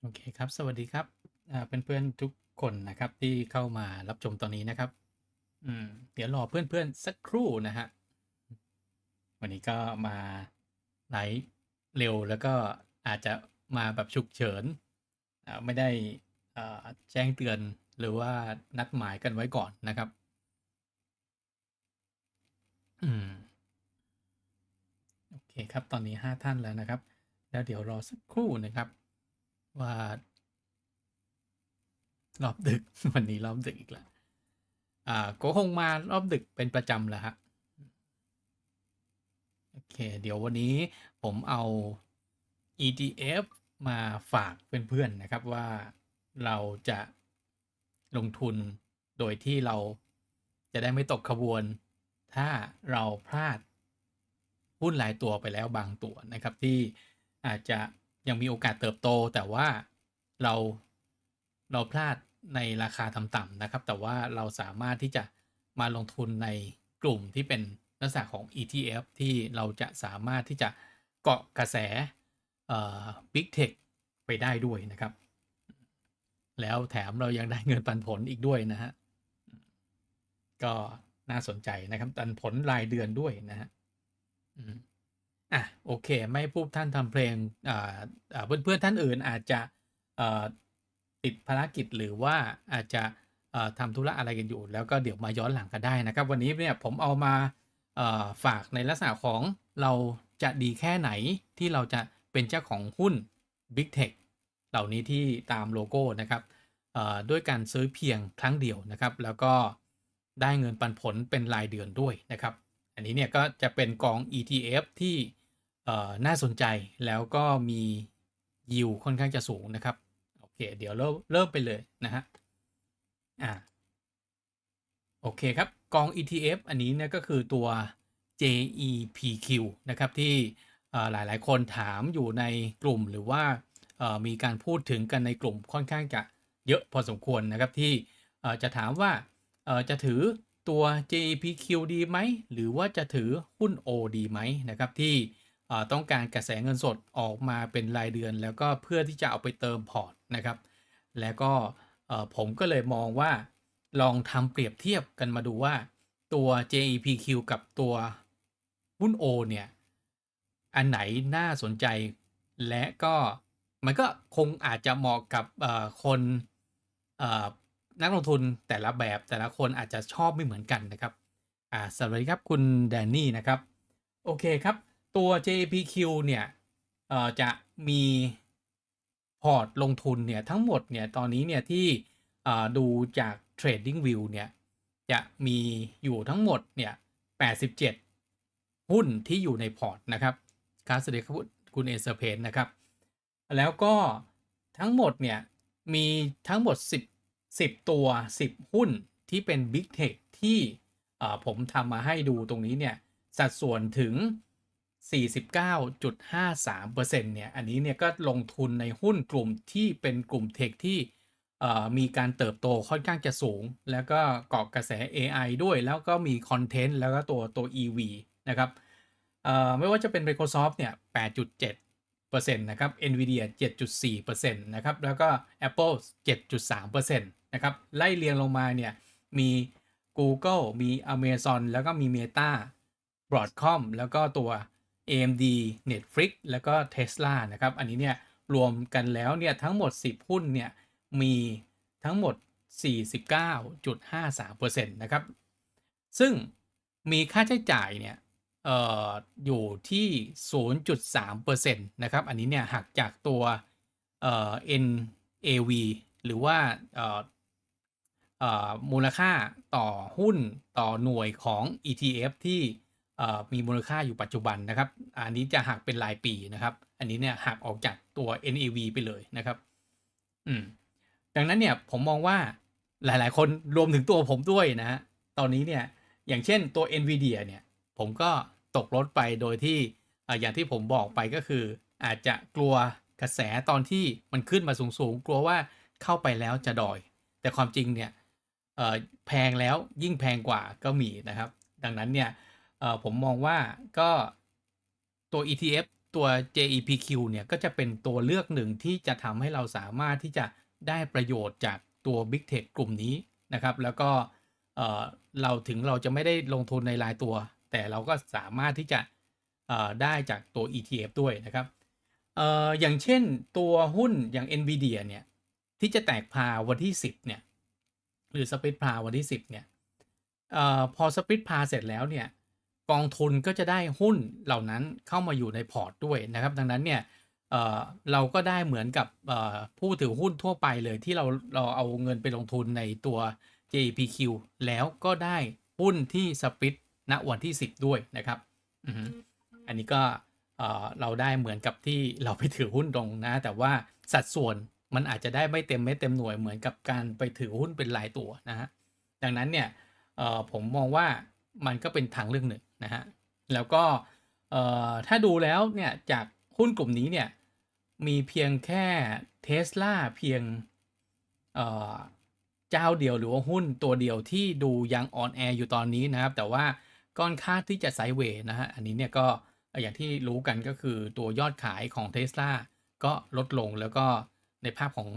โอเคครับ สวัสดีครับอ่าเพื่อนๆทุกคนนะครับที่เข้ามารับชมตอนนี้นะครับอืมเดี๋ยวรอเพื่อนๆสักครู่นะฮะ วันนี้ก็มาไลฟ์เร็วแล้วก็อาจจะมาแบบฉุกเฉินไม่ได้แจ้งเตือนหรือว่านัดหมายกันไว้ก่อนนะครับ อืม โอเคครับตอนนี้ห้าท่านแล้วนะครับ แล้วเดี๋ยวรอสักครู่นะครับ ว่ารอบดึก วันนี้รอบดึกอีกแล้วอ่าก็คงมารอบดึกเป็นประจำแหล้วฮะโอเค เดี๋ยววันนี้ผมเอา ETF มาฝากเพื่อนๆนะครับว่าเราจะลงทุนโดยที่เราจะได้ไม่ตกขบวน ถ้าเราพลาดหุ้นหลายตัวไปแล้วบางตัวนะครับที่อาจจะ ยังมีโอกาสเติบโต แต่ว่าเราเราพลาดในราคาต่ำๆนะครับ แต่ว่าเราสามารถที่จะมาลงทุนในกลุ่มที่เป็นลักษณะของ ETF ที่เราจะสามารถที่จะเกาะกระแสเอ่อ Big Tech ไปได้ด้วยนะครับ แล้วแถมเรายังได้เงินปันผลอีกด้วยนะฮะ ก็น่าสนใจนะครับปันผลรายเดือนด้วยนะฮะอืม อะโอเค ไม่พูดท่านทำเพลงอ่อ่าเพื่อนๆท่านอื่นอาจจะติดภารกิจหรือว่าอาจจะทำธุระอะไรกันอยู่ แล้วก็เดี๋ยวมาย้อนหลังกันได้นะครับ วันนี้เนี่ยผมเอามาฝากในลักษณะของเราจะดีแค่ไหนที่เราจะเป็นเจ้าของหุ้น Big Tech เหล่านี้ที่ตามโลโก้นะครับด้วยการซื้อเพียงครั้งเดียวนะครับ แล้วก็ได้เงินปันผลเป็นรายเดือนด้วยนะครับ อันนี้เนี่ยก็จะเป็นกอง ETF ที่ น่าสนใจแล้วก็มียิวค่อนข้างจะสูงนะครับ โอเค เดี๋ยวเริ่มเริ่มไปเลยนะฮะอ่าโอเคครับ กอง ETF อันนี้เนี่ยก็คือตัว JEPQ นะครับที่เอ่อหลายคนถามอยู่ในกลุ่มหรือว่ามีการพูดถึงกันในกลุ่มค่อนข้างจะเยอะพอสมควรนะครับที่จะถามว่าจะถือตัว JEPQ ดีไหม หรือว่าจะถือหุ้น O ดีไหมนะครับที่ ต้องการกระแสเงินสดออกมาเป็นรายเดือน แล้วก็เพื่อที่จะเอาไปเติมพอร์ตนะครับ แล้วก็ผมก็เลยมองว่าลองทำเปรียบเทียบกันมาดูว่าตัว JEPQ กับตัวหุ้น O เนี่ย อันไหนน่าสนใจ และก็มันก็คงอาจจะเหมาะกับคนนักลงทุนแต่ละแบบแต่ละคนอาจจะชอบไม่เหมือนกันนะครับ อ่าสวัสดีครับคุณแดนนี่นะครับ โอเคครับ ตัว JPQ เนี่ยเอ่อจะมีพอร์ตลงทุนเนี่ยทั้งหมดเนี่ยตอนนี้เนี่ยที่เอ่อดูจาก Trading View เนี่ยจะมีอยู่ทั้งหมดเนี่ย 87 หุ้นที่อยู่ในพอร์ตนะครับครับสวัสดีคคุณเอเซอร์เพนนะครับ แล้วก็ทั้งหมดเนี่ยมีทั้งหมด 10 10 ตัว 10 หุ้นที่เป็น Big Tech ที่ผมทำมาให้ดูตรงนี้เนี่ยสัดส่วนถึง 49.53%เนี่ยอันนี้เนี่ยก็ลงทุนในหุ้นกลุ่มที่เป็นกลุ่มเทคที่มีการเติบโตค่อนข้างจะสูง แล้วก็เกาะกระแส AI ด้วย แล้วก็มีคอนเทนต์แล้วก็ตัวตัว EV นะครับไม่ว่าจะเป็น Microsoft เนี่ย 8.7%นะครับ Nvidia 7.4%นะครับ แล้วก็ Apple 7.3%นะครับ ไล่เรียงลงมาเนี่ย มี Google มี Amazon แล้วก็มี Meta Broadcom แล้วก็ตัว AMD Netflix แล้วก็ Tesla นะครับ อันนี้เนี่ยรวมกันแล้วเนี่ยทั้งหมด 10 หุ้นเนี่ยมีทั้งหมด 49.53%นะครับ ซึ่งมีค่าใช้จ่ายเนี่ยเอ่ออยู่ที่ 0.3%นะครับ อันนี้เนี่ยหักจากตัวเอ่อ NAV หรือว่าเอ่อเอ่อมูลค่าต่อหุ้นต่อหน่วยของ ETF ที่ มีมูลค่าอยู่ปัจจุบันนะครับ อันนี้จะหักเป็นรายปีนะครับ อันนี้เนี่ยหักออกจากตัว NAV ไปเลยนะครับ อืม ดังนั้นเนี่ยผมมองว่าหลาย ๆ คนรวมถึงตัวผมด้วยนะฮะ ตอนนี้เนี่ย อย่างเช่นตัว NVIDIA เนี่ย ผมก็ตกรถไปโดยที่อ่าอย่างที่ผมบอกไปก็คือ อาจจะกลัวกระแสตอนที่มันขึ้นมาสูง ๆ กลัวว่าเข้าไปแล้วจะดอย แต่ความจริงเนี่ยแพงแล้วยิ่งแพงกว่าก็มีนะครับ ดังนั้นเนี่ย เออผมมองว่าก็ตัว ETF ตัว JEPQ เนี่ยก็จะเป็นตัวเลือกหนึ่งที่จะทำให้เราสามารถที่จะได้ประโยชน์จากตัว Big Tech กลุ่มนี้นะครับ แล้วก็เเราถึงเราจะไม่ได้ลงทุนในรายตัว แต่เราก็สามารถที่จะได้จากตัว ETF ด้วยนะครับออย่างเช่นตัวหุ้นอย่าง NVIDIA เนี่ยที่จะแตกพาวันที่ 10เนี่ยหรือสปิ t พาวันที่ 10เนี่ยออพอสปิ t พาเสร็จแล้วเนี่ย กองทุนก็จะได้หุ้นเหล่านั้นเข้ามาอยู่ในพอร์ตด้วยนะครับ ดังนั้นเนี่ยเเราก็ได้เหมือนกับผู้ถือหุ้นทั่วไปเลยที่เราเราเอาเงินไปลงทุนในตัว JPQ แล้วก็ได้หุ้นที่สปิ t ณวันที่ 10 ด้วยนะครับอันนี้ก็เอ่อเราได้เหมือนกับที่เราไปถือหุ้นตรงนะ แต่ว่าสัดส่วนมันอาจจะได้ไม่เต็มเม็ดเต็มหน่วยเหมือนกับการไปถือหุ้นเป็นรายตัวนะฮะดังนั้นเนี่ยผมมองว่ามันก็เป็นทางเลือกหนึ่ง นะฮะแล้วก็เอ่อถ้าดูแล้วเนี่ยจากหุ้นกลุ่มนี้เนี่ยมีเพียงแค่เท s l a เพียงเอ่อเจ้าเดียวหรือว่าหุ้นตัวเดียวที่ดูยังออนแอร์อยู่ตอนนี้นะครับ แต่ว่าก้อนค่าที่จะไซเวย์นะฮะอันนี้เนี่ยก็อย่างที่รู้กันก็คือตัวยอดขายของ t ท s l a ก็ลดลงแล้วก็ในภาพของ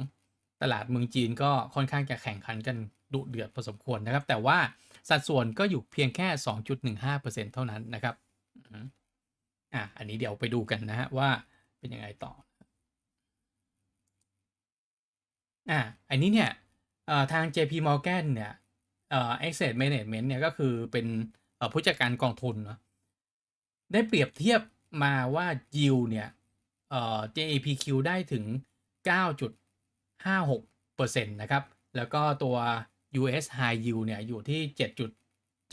ตลาดเมืองจีนก็ค่อนข้างจะแข่งขันกันดุเดือดพอสมควรนะครับ แต่ว่าสัดส่วนก็อยู่เพียงแค่ 2.15%เท่านั้นนะครับอะอันนี้เดี๋ยวไปดูกันนะฮะว่าเป็นยังไงต่ออะอันนี้เนี่ยทาง JP Morgan เนี่ยเอ่อ Asset Management เนี่ยก็คือเป็นผู้จัดการกองทุนเนาะได้เปรียบเทียบมาว่า yield เนี่ยเอ่อ JAPQ ได้ถึ 5-6%นะครับ แล้วก็ตัว US High Yield เนี่ยอยู่ที่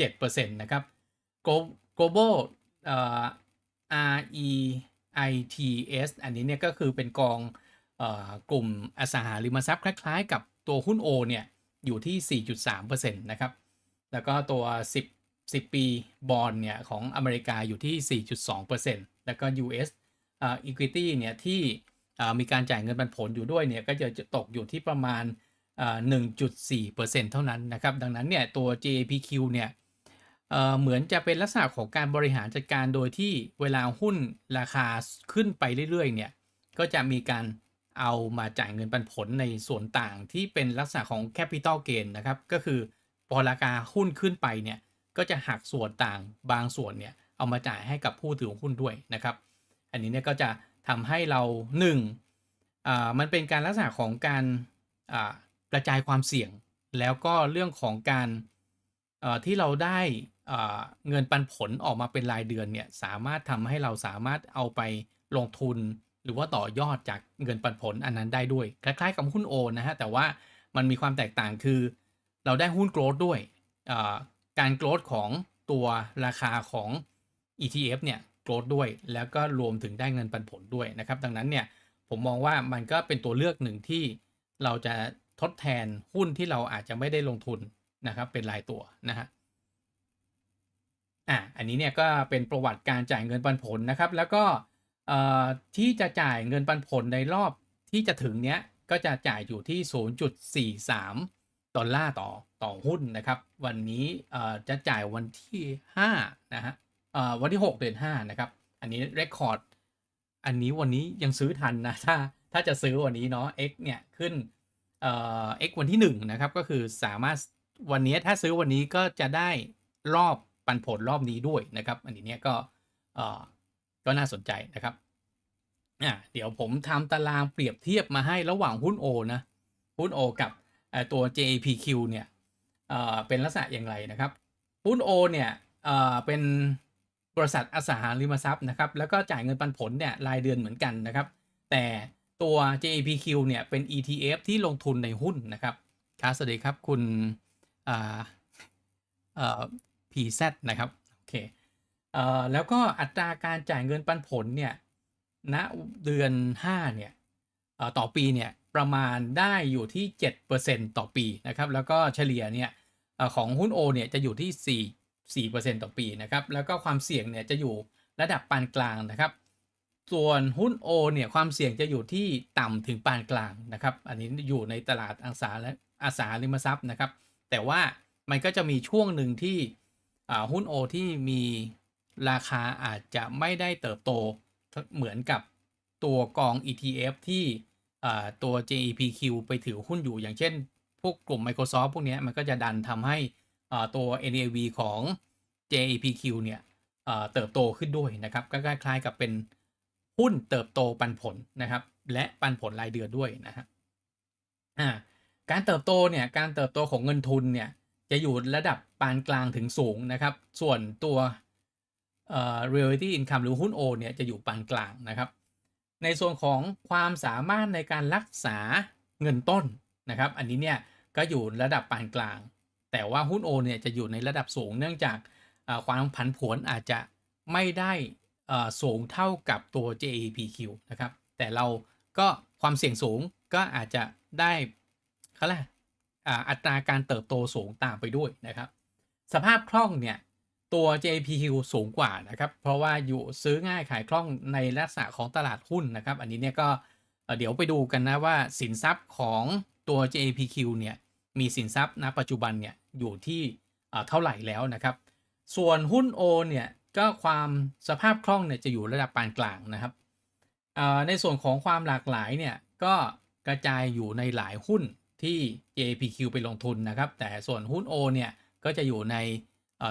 7.7%นะครับ Global REITs อันนี้เนี่ยก็คือเป็นกองอกลุ่มอสังหาริมทรัพย์คล้ายๆ กับตัวหุ้น O เนี่ยอยู่ที่ 4.3%นะครับ แล้วก็ตัว 10 10 ปีบอลเนี่ย ของอเมริกาอยู่ที่ 4.2%แล้วก็ US อ่อ equity เนี่ย ที่ มีการจ่ายเงินปันผลอยู่ด้วยเนี่ยก็จะตกอยู่ที่ประมาณเอ่อ1.4%เท่านั้นนะครับ ดังนั้นเนี่ยตัว J P Q เนี่ยเอ่อเหมือนจะเป็นลักษณะของการบริหารจัดการโดยที่เวลาหุ้นราคาขึ้นไปเรื่อยๆเนี่ยก็จะมีการเอามาจ่ายเงินปันผลในส่วนต่างที่เป็นลักษณะของ capital gain นะครับ ก็คือพอราคาหุ้นขึ้นไปเนี่ยก็จะหักส่วนต่างบางส่วนเนี่ยเอามาจ่ายให้กับผู้ถือหุ้นด้วยนะครับ อันนี้เนี่ยก็จะ ทำให้เราหนึ่งอ่ามันเป็นการลักษณะของการอ่ากระจายความเสี่ยง แล้วก็เรื่องของการอ่อที่เราได้อ่าเงินปันผลออกมาเป็นรายเดือนเนี่ยสามารถทำให้เราสามารถเอาไปลงทุน หรือว่าต่อยอดจากเงินปันผลอันนั้นได้ด้วย คล้ายๆกับหุ้นโอนนะฮะแต่ว่ามันมีความแตกต่างคือ เราได้หุ้นโกรดด้วยอ่าการโกรดของตัวราคาของ ETF เนี่ย กรดด้วย แล้วก็รวมถึงได้เงินปันผลด้วยนะครับ ดังนั้นเนี่ยผมมองว่ามันก็เป็นตัวเลือกหนึ่งที่เราจะทดแทนหุ้นที่เราอาจจะไม่ได้ลงทุนนะครับ เป็นรายตัวนะฮะอะอันนี้เนี่ยก็เป็นประวัติการจ่ายเงินปันผลนะครับ แล้วก็เอ่อที่จะจ่ายเงินปันผลในรอบที่จะถึงเนี้ยก็จะจ่ายอยู่ที่ 0.43 ดอลลาร์ต่อต่อหุ้นนะครับ วันนี้เอ่อจะจ่ายวันที่ 5 นะฮะ วันที่ 6 เดือน5นะครับ อันนี้เรคคอร์ด อันนี้วันนี้ยังซื้อทันนะ ถ้าถ้าจะซื้อวันนี้เนาะ X เนี่ยขึ้นเอ่อ X วันที่ 1 นะครับ ก็คือสามารถวันนี้ถ้าซื้อวันนี้ก็จะได้รอบปันผลรอบนี้ด้วยนะครับ อันนี้เนี่ยก็เอ่อก็น่าสนใจนะครับอะเดี๋ยวผมทำตารางเปรียบเทียบมาให้ระหว่างหุ้น O นะหุ้น O กับตัว j p q เนี่ยเเป็นลักษณะอย่างไรนะครับหุ้น O เนี่ยเเป็น บริษัทอสังหาริมทรัพย์นะครับแล้วก็จ่ายเงินปันผลเนี่ยรายเดือนเหมือนกันนะครับ แต่ตัว J.P.Q เนี่ยเป็น ETF ที่ลงทุนในหุ้นนะครับครับสวัสดีครับคุณอ่าเอ่อ PZ นะครับโอเคเอ่อแล้วก็อัตราการจ่ายเงินปันผลเนี่ยณเดือน 5 เนี่ยเอ่อต่อปีเนี่ยประมาณได้อยู่ที่ 7%ต่อปีนะครับแล้วก็เฉลี่ยเนี่ยของหุ้น O เนี่ยจะอยู่ที่ 4%ต่อปีนะครับ แล้วก็ความเสี่ยงเนี่ยจะอยู่ระดับปานกลางนะครับ ส่วนหุ้น O เนี่ยความเสี่ยงจะอยู่ที่ต่ำถึงปานกลางนะครับ อันนี้อยู่ในตลาดอสังหาและอสังหาริมทรัพย์นะครับ แต่ว่ามันก็จะมีช่วงหนึ่งที่หุ้น O ที่มีราคาอาจจะไม่ได้เติบโตเหมือนกับตัวกอง ETF ที่ตัว JEPQ ไปถือหุ้นอยู่อย่างเช่น พวกกลุ่ม Microsoft พวกนี้มันก็จะดันทำให้ ตัว NAV ของ JEPQ เนี่ยเติบโตขึ้นด้วยนะครับก็คล้ายๆกับเป็นหุ้นเติบโตปันผลนะครับ และปันผลรายเดือนด้วยนะฮะอ่าการเติบโตเนี่ยการเติบโตของเงินทุนเนี่ยจะอยู่ระดับปานกลางถึงสูงนะครับ ส่วนตัวเอ่อ reality income หรือหุ้นโอเนี่ยจะอยู่ปานกลางนะครับ ในส่วนของความสามารถในการรักษาเงินต้นนะครับ อันนี้เนี่ยก็อยู่ระดับปานกลาง แต่ว่าหุ้นโอเนี่ยจะอยู่ในระดับสูงเนื่องจากความผันผวนอาจจะไม่ได้สูงเท่ากับตัว JAPQ นะครับ แต่เราก็ความเสี่ยงสูงก็อาจจะได้เขาเรียกอะไรอ่าอัตราการเติบโตสูงตามไปด้วยนะครับ สภาพคล่องเนี่ยตัว JPQ สูงกว่านะครับ เพราะว่าอยู่ซื้อง่ายขายคล่องในลักษณะของตลาดหุ้นนะครับ อันนี้เนี่ยก็เอ่อเดี๋ยวไปดูกันนะว่าสินทรัพย์ของตัว JPQ เนี่ยมีสินทรัพย์ณปัจจุบันเนี่ย อยู่ที่เท่าไหร่แล้วนะครับ ส่วนหุ้น O เนี่ยก็ความสภาพคล่องเนี่ยจะอยู่ระดับปานกลางนะครับในส่วนของความหลากหลายเนี่ยก็กระจายอยู่ในหลายหุ้นที่ JPQ ไปลงทุนนะครับ แต่ส่วนหุ้น O เนี่ยก็จะอยู่ใน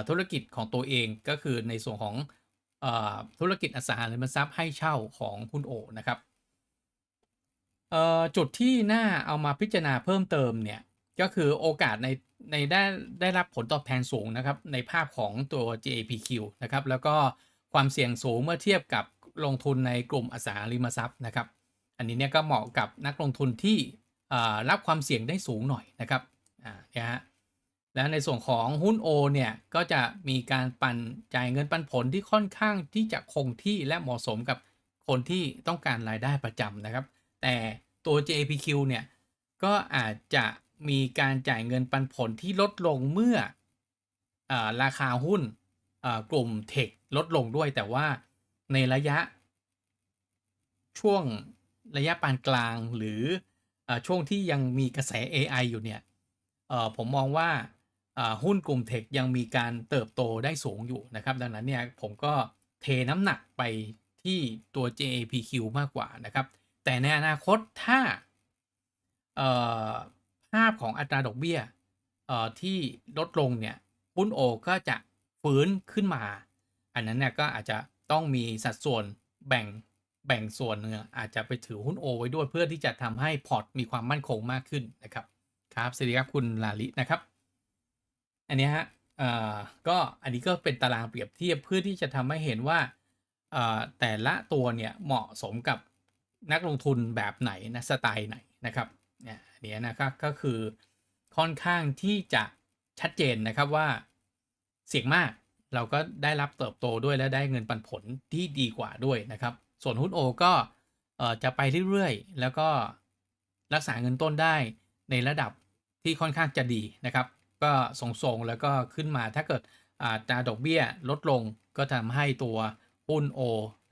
ธุรกิจของตัวเองก็คือในส่วนของอธุรกิจอสังหาริมทรัพย์ให้เช่าของหุ้น O นะครับจุดที่น่าเอามาพิจารณาเพิ่มเติมเนี่ยก็คือโอกาสใน ในได้ได้รับผลตอบแทนสูงนะครับในภาพของตัว JPQ นะครับแล้วก็ความเสี่ยงสูงเมื่อเทียบกับลงทุนในกลุ่มอสังหาริมทรัพย์นะครับ อันนี้เนี่ยก็เหมาะกับนักลงทุนที่รับความเสี่ยงได้สูงหน่อยนะครับอ่าเนี่ยฮะแล้วในส่วนของหุ้น O เนี่ยก็จะมีการปันจ่ายเงินปันผลที่ค่อนข้างที่จะคงที่และเหมาะสมกับคนที่ต้องการรายได้ประจำนะครับ แต่ตัว JPQ เนี่ยก็อาจจะ มีการจ่ายเงินปันผลที่ลดลงเมื่ออราคาหุ้นกลุ่มเทคลดลงด้วยแต่ว่าในระยะ ช่วงระยะปานกลางหรืออช่วงที่ยังมีกระแส AI อยู่เนี่ยผมมองว่าหุ้นกลุ่มเทคยังมีการเติบโตได้สูงอยู่นะครับ ดังนั้นเนี่ยผมก็เทน้ำหนักไปที่ตัว JAPQ มากกว่านะครับ แต่ในอนาคตถ้า ภาพของอัตราดอกเบี้ยเอ่อที่ลดลงเนี่ยหุ้นโอก็จะฟื้นขึ้นมา อันนั้นเนี่ยก็อาจจะต้องมีสัดส่วนแบ่งแบ่งส่วนหนึงออาจจะไปถือหุ้นโอไว้ด้วยเพื่อที่จะทำให้พอร์ตมีความมั่นคงมากขึ้นนะครับครับสวัสดีครับคุณลาลินะครับ อันนี้ฮะเอ่อก็อันนี้ก็เป็นตารางเปรียบเทียบเพื่อที่จะทำให้เห็นว่าเอ่อแต่ละตัวเนี่ยเหมาะสมกับนักลงทุนแบบไหนนะสไตล์ไหนนะครับ เนี่ยอันเนี้ยนะครับก็คือค่อนข้างที่จะชัดเจนนะครับว่าเสี่ยงมากเราก็ได้รับเติบโตด้วยและได้เงินปันผลที่ดีกว่าด้วยนะครับ ส่วนหุ้นโอก็จะไปเรื่อยๆ แล้วก็รักษาเงินต้นได้ในระดับที่ค่อนข้างจะดีนะครับ ก็ส่งๆแล้วก็ขึ้นมาถ้าเกิดอัตราดอกเบี้ยลดลงก็ทำให้ตัวหุ้นโอ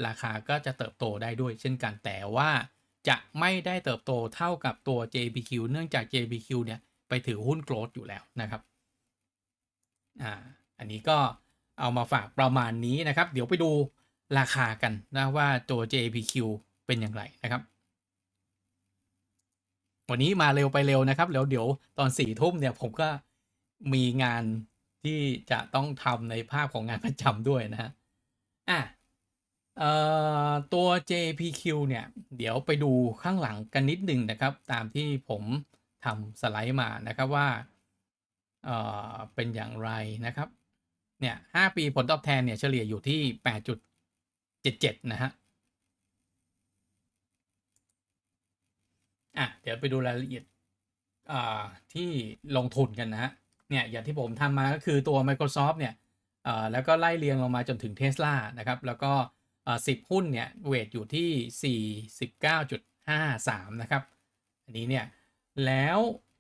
ราคาก็จะเติบโตได้ด้วยเช่นกันแต่ว่า จะไม่ได้เติบโตเท่ากับตัว JPQ เนื่องจาก JPQ เนี่ย ไปถือหุ้นโกลดอยู่แล้วนะครับ อ่า อันนี้ก็เอามาฝากประมาณนี้นะครับ เดี๋ยวไปดูราคากันนะว่าตัว JPQ เป็นอย่างไรนะครับ วันนี้มาเร็วไปเร็วนะครับ แล้วเดี๋ยวตอนสี่ทุ่มเนี่ยผมก็มีงานที่จะต้องทำในภาพของงานประจำด้วยนะฮะ อะ เอ่อตัว JPQ เนี่ย เดี๋ยวไปดูข้างหลังกันนิดหนึ่งนะครับ ตามที่ผมทำสไลด์มานะครับว่าเอ่อเป็นอย่างไรนะครับ เนี่ยห้าปีผลตอบแทนเนี่ยเฉลี่ยอยู่ที่แปดจุดเจ็ดเจ็ดนะฮะ อะ เดี๋ยวไปดูรายละเอียดอ่าที่ลงทุนกันนะฮะ เนี่ยอย่างที่ผมทำมาก็คือตัว Microsoft เนี่ยเอ่อแล้วก็ไล่เรียงลงมาจนถึง Tesla นะครับ แล้วก็ เอ่อ10หุ้นเนี่ยเวทอยู่ที่ 49.53 นะครับ อันนี้เนี่ย แล้ว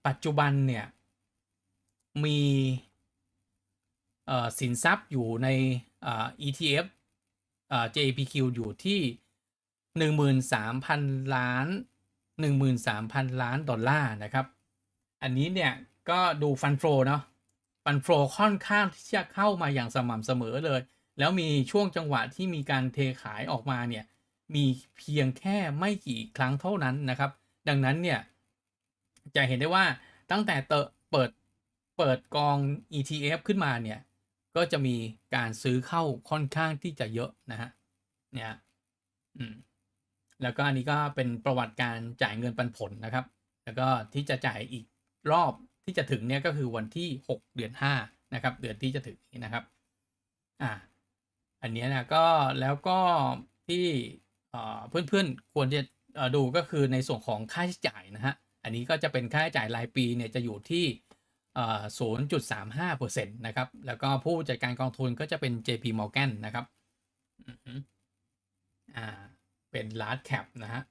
ปัจจุบันเนี่ยมีสินทรัพย์อยู่ใน ETF JPQ อยู่ที่ 13,000 ล้าน 13,000 ล้านดอลลาร์นะครับ อันนี้เนี่ยก็ดูฟันโฟเนาะฟันโฟค่อนข้างที่จะเข้ามาอย่างสม่ำเสมอเลย แล้วมีช่วงจังหวะที่มีการเทขายออกมาเนี่ยมีเพียงแค่ไม่กี่ครั้งเท่านั้นนะครับ ดังนั้นเนี่ยจะเห็นได้ว่าตั้งแต่เตเปิดเปิดกอง ETF ขึ้นมาเนี่ยก็จะมีการซื้อเข้าค่อนข้างที่จะเยอะนะฮะเนี่ยอืมแล้วก็อันนี้ก็เป็นประวัติการจ่ายเงินปันผลนะครับ แล้วก็ที่จะจ่ายอีกรอบที่จะถึงเนี่ยก็คือวันที่ 6 เดือน5นะครับ เดือนที่จะถึงนี้นะครับ อ่า อันนี้นะก็แล้วก็ที่เพื่อนๆควรจะดูก็คือในส่วนของค่าใช้จ่ายนะฮะ อันนี้ก็จะเป็นค่าใช้จ่ายรายปีเนี่ยจะอยู่ที่เอ่อ0.35%นะครับ แล้วก็ผู้จัดการกองทุนก็จะเป็น JP Morgan นะครับอ่าเป็น large cap นะฮะ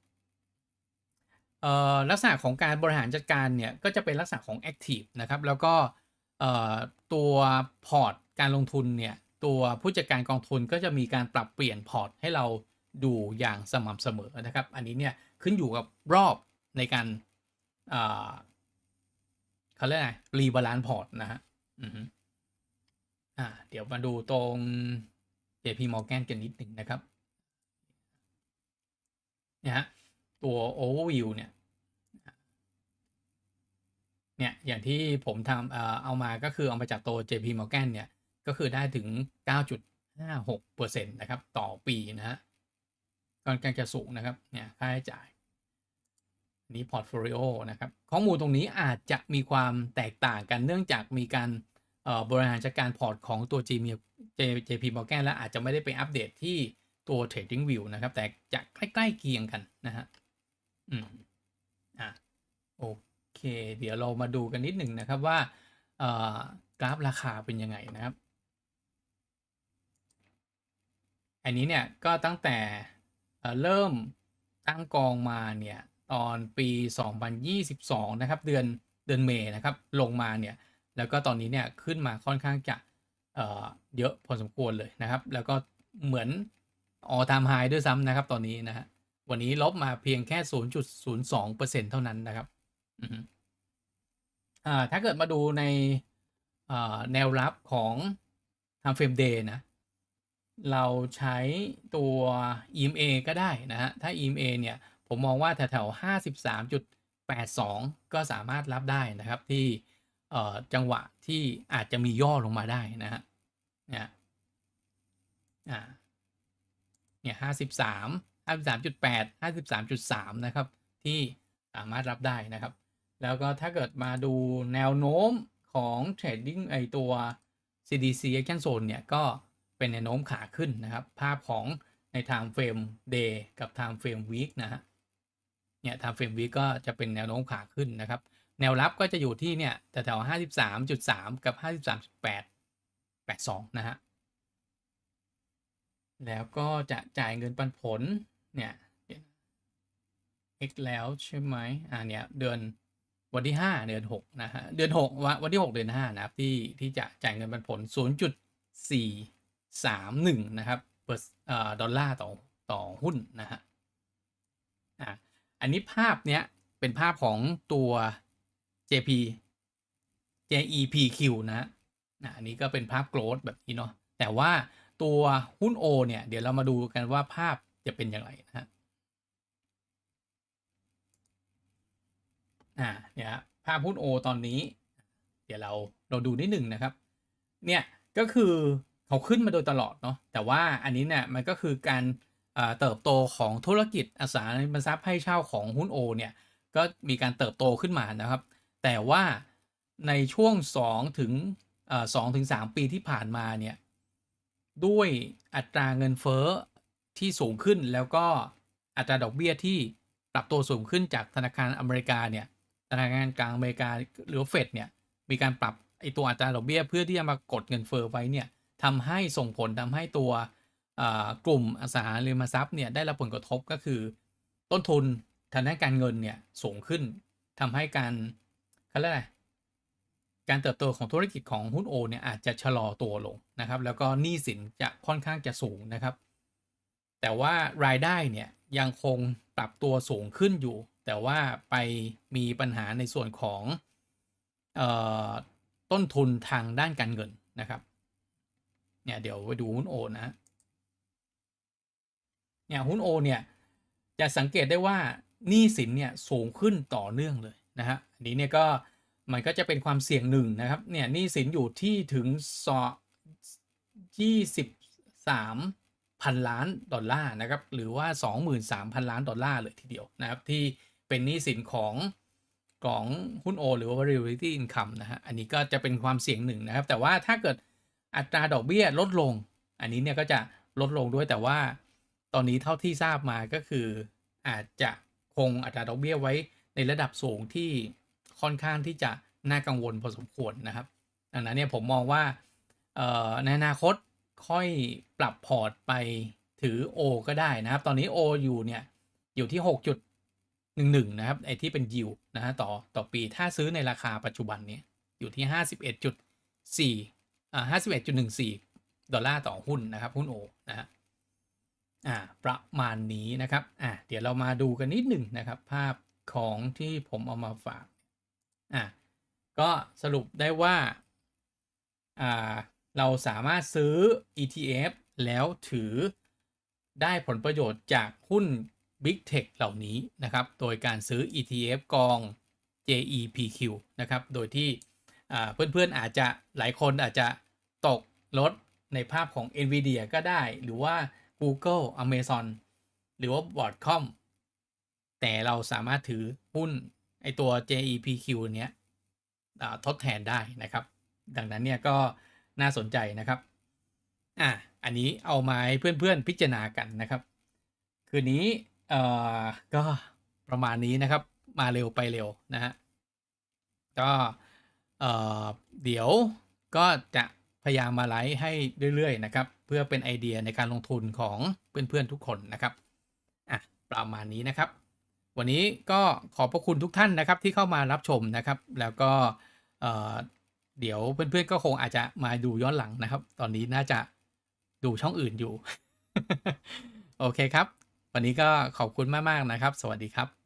ลักษณะของการบริหารจัดการเนี่ยก็จะเป็นลักษณะของ active นะครับ แล้วก็ตัวพอร์ตการลงทุนเนี่ย ตัวผู้จัดการกองทุนก็จะมีการปรับเปลี่ยนพอร์ตให้เราดูอย่างสม่ำเสมอนะครับ อันนี้เนี่ยขึ้นอยู่กับรอบในการเขาเรียกอะไรรีบาลานซ์พอร์ตนะฮะอืมอ่าเดี๋ยวมาดูตรง JP Morgan กันนิดหนึ่งนะครับเนี่ยฮะตัว overview เนี่ยเนี่ยอย่างที่ผมทำเอ่อเอามาก็คือเอามาจากตัว JP Morgan เนี่ย ก็คือได้ถึง 9.56%นะครับต่อปีนะฮะค่อนข้างจะสูงนะครับเนี่ยค่าใช้จ่ายนี้ portfolio นะครับข้อมูลตรงนี้อาจจะมีความแตกต่างกันเนื่องจากมีการบริหารจัดการพอร์ตของตัว JP JP Morgan และอาจจะไม่ได้ไปอัปเดตที่ตัว Trading View นะครับ แต่จะใกล้ๆเคียงกันนะฮะอืมอะโอเค เดี๋ยวเรามาดูกันนิดหนึ่งนะครับว่า กราฟราคาเป็นยังไงนะครับ อันนี้เนี่ยก็ตั้งแต่เริ่มตั้งกองมาเนี่ยตอนปี 2022 นะครับ เดือนเดือนเมษนะครับลงมาเนี่ยแล้วก็ตอนนี้เนี่ยขึ้นมาค่อนข้างจะเเยอะพอสมควรเลยนะครับ แล้วก็เหมือนออทามไฮด้วยซ้ำนะครับตอนนี้นะฮะวันนี้ลบมาเพียงแค่ 0.02%เท่านั้นนะครับอ่าถ้าเกิดมาดูในแนวรับของ time frame day นะ เราใช้ตัว EMA ก็ได้นะฮะ ถ้า EMA เนี่ย ผมมองว่าแถวๆ53.82 ก็สามารถรับได้นะครับที่จังหวะที่อาจจะมีย่อลงมาได้นะฮะเนี่ยอ่าเนี่ยห้าสิบสามห้าสิบสามจุดแปดห้าสิบสามจุดสามนะครับ ที่สามารถรับได้นะครับ แล้วก็ถ้าเกิดมาดูแนวโน้มของ Trading ไอตัว CDC Action Zone เนี่ย ก็ เป็นแนวโน้มขาขึ้นนะครับ ภาพของใน Time Frame Day กับ Time Frame Week นะฮะเนี่ย Time Frame Week ก็จะเป็นแนวโน้มขาขึ้นนะครับ แนวรับก็จะอยู่ที่เนี่ยแถวๆห้าสิบสามจุดสามกับห้าสิบสามจุดแปดแปดสองนะฮะแล้วก็จะจ่ายเงินปันผลเนี่ย x แล้วใช่ไหมอ่าเนี่ยเดือนวันที่ห้าเดือนหกนะฮะเดือนหกวันวันที่หกเดือนห้านะครับที่ที่จะจ่ายเงินปันผลศู นย์จุดสี่สามหนึ่งนะครับเปอร์ดอลลาร์ต่อต่อหุ้นนะฮะอ่าอันนี้ภาพเนี้ยเป็นภาพของตัว JP JEPQ นะฮะอันนี้ก็เป็นภาพโกลดแบบนี้เนาะแต่ว่าตัวหุ้น O เนี่ย เดี๋ยวเรามาดูกันว่าภาพจะเป็นอย่างไรนะฮะอ่าเนี่ยภาพหุ้น O ตอนนี้ เดี๋ยวเราเราดูนิดหนึ่งนะครับ เนี่ยก็คือ เขาขึ้นมาโดยตลอดเนาะแต่ว่าอันนี้เนี่ยมันก็คือการเติบโตของธุรกิจอสังหาริมทรัพย์ให้เช่าของหุ้น O เนี่ยก็มีการเติบโตขึ้นมานะครับ แต่ว่าในช่วง2ถึงเอ่อ2ถึง3ปีที่ผ่านมาเนี่ยด้วยอัตราเงินเฟ้อที่สูงขึ้นแล้วก็อัตราดอกเบี้ยที่ปรับตัวสูงขึ้นจากธนาคารอเมริกาเนี่ยธนาคารกลางอเมริกาหรือเฟดเนี่ยมีการปรับไอตัวอัตราดอกเบี้ยเพื่อที่จะมากดเงินเฟ้อไว้เนี่ย ทำให้ส่งผลทำให้ตัวกลุ่มอสังหาริมทรัพย์เนี่ยได้รับผลกระทบก็คือ ต้นทุนทางด้านการเงินเนี่ยสูงขึ้นทำให้การเขาเรียกอะไรการเติบโตของธุรกิจของหุ้นโอเนี่ยอาจจะชะลอตัวลงนะครับ แล้วก็หนี้สินจะค่อนข้างจะสูงนะครับ แต่ว่ารายได้เนี่ยยังคงปรับตัวสูงขึ้นอยู่ แต่ว่าไปมีปัญหาในส่วนของออต้นทุนทางด้านการเงินนะครับ เนี่ยเดี๋ยวไปดูหุ้นโอนะเนี่ยหุ้นโอเนี่ยจะสังเกตได้ว่าหนี้สินเนี่ยสูงขึ้นต่อเนื่องเลยนะฮะอันนี้เนี่ยก็มันก็จะเป็นความเสี่ยงหนึ่งนะครับเนี่ยหนี้สินอยู่ที่ถึงสอยี่สิบสามพันล้านดอลลาร์นะครับหรือว่าสองหมื่นสามพันล้านดอลลาร์เลยทีเดียวนะครับที่เป็นหนี้สินของของหุ้นโอหรือว่า reality income นะฮะอันนี้ก็จะเป็นความเสี่ยงหนึ่งนะครับ แต่ว่าถ้าเกิด อัตราดอกเบี้ยลดลง อันนี้เนี่ยก็จะลดลงด้วยแต่ว่าตอนนี้เท่าที่ทราบมาก็คืออาจจะคงอัตราดอกเบี้ยไว้ในระดับสูงที่ค่อนข้างที่จะน่ากังวลพอสมควรนะครับดังนั้นเนี่ยผมมองว่าในอนาคตค่อยปรับพอร์ตไปถือ O ก็ได้นะครับ ตอนนี้ O อยู่เนี่ยอยู่ที่ 6.11 นะครับไอที่เป็นยิวนะฮะต่อต่อปีถ้าซื้อในราคาปัจจุบันเนี้อยู่ที่ 51.4 อ่า51.14ดอลลาร์ต่อหุ้นนะครับ หุ้น O นะฮะอ่าประมาณนี้นะครับอ่าเดี๋ยวเรามาดูกันนิดหนึ่งนะครับ ภาพของที่ผมเอามาฝากอ่าก็สรุปได้ว่าอ่าเราสามารถซื้อ ETF แล้วถือได้ผลประโยชน์จากหุ้น Big Tech เหล่านี้นะครับ โดยการซื้อ ETF กอง JEPQ นะครับ โดยที่เพื่อนๆอาจจะหลายคนอาจจะ ตกลดในภาพของ NVIDIA ก็ได้ หรือว่า Google Amazon หรือว่า Broadcom แต่เราสามารถถือหุ้นไอตัว JEPQ เนี้ยทดแทนได้นะครับ ดังนั้นเนี่ยก็น่าสนใจนะครับ อะ อันนี้เอามาให้เพื่อนๆพิจารณากันนะครับ คืนนี้เอ่อก็ประมาณนี้นะครับ มาเร็วไปเร็วนะฮะ ก็เอ่อเดี๋ยวก็จะ พยายามมาไลฟ์ให้เรื่อยๆนะครับเพื่อเป็นไอเดียในการลงทุนของเพื่อนๆทุกคนนะครับอะประมาณนี้นะครับ วันนี้ก็ขอบพระคุณทุกท่านนะครับที่เข้ามารับชมนะครับ แล้วก็เออเดี๋ยวเพื่อนๆก็คงอาจจะมาดูย้อนหลังนะครับ ตอนนี้น่าจะดูช่องอื่นอยู่ โอเคครับ วันนี้ก็ขอบคุณมากๆนะครับ สวัสดีครับ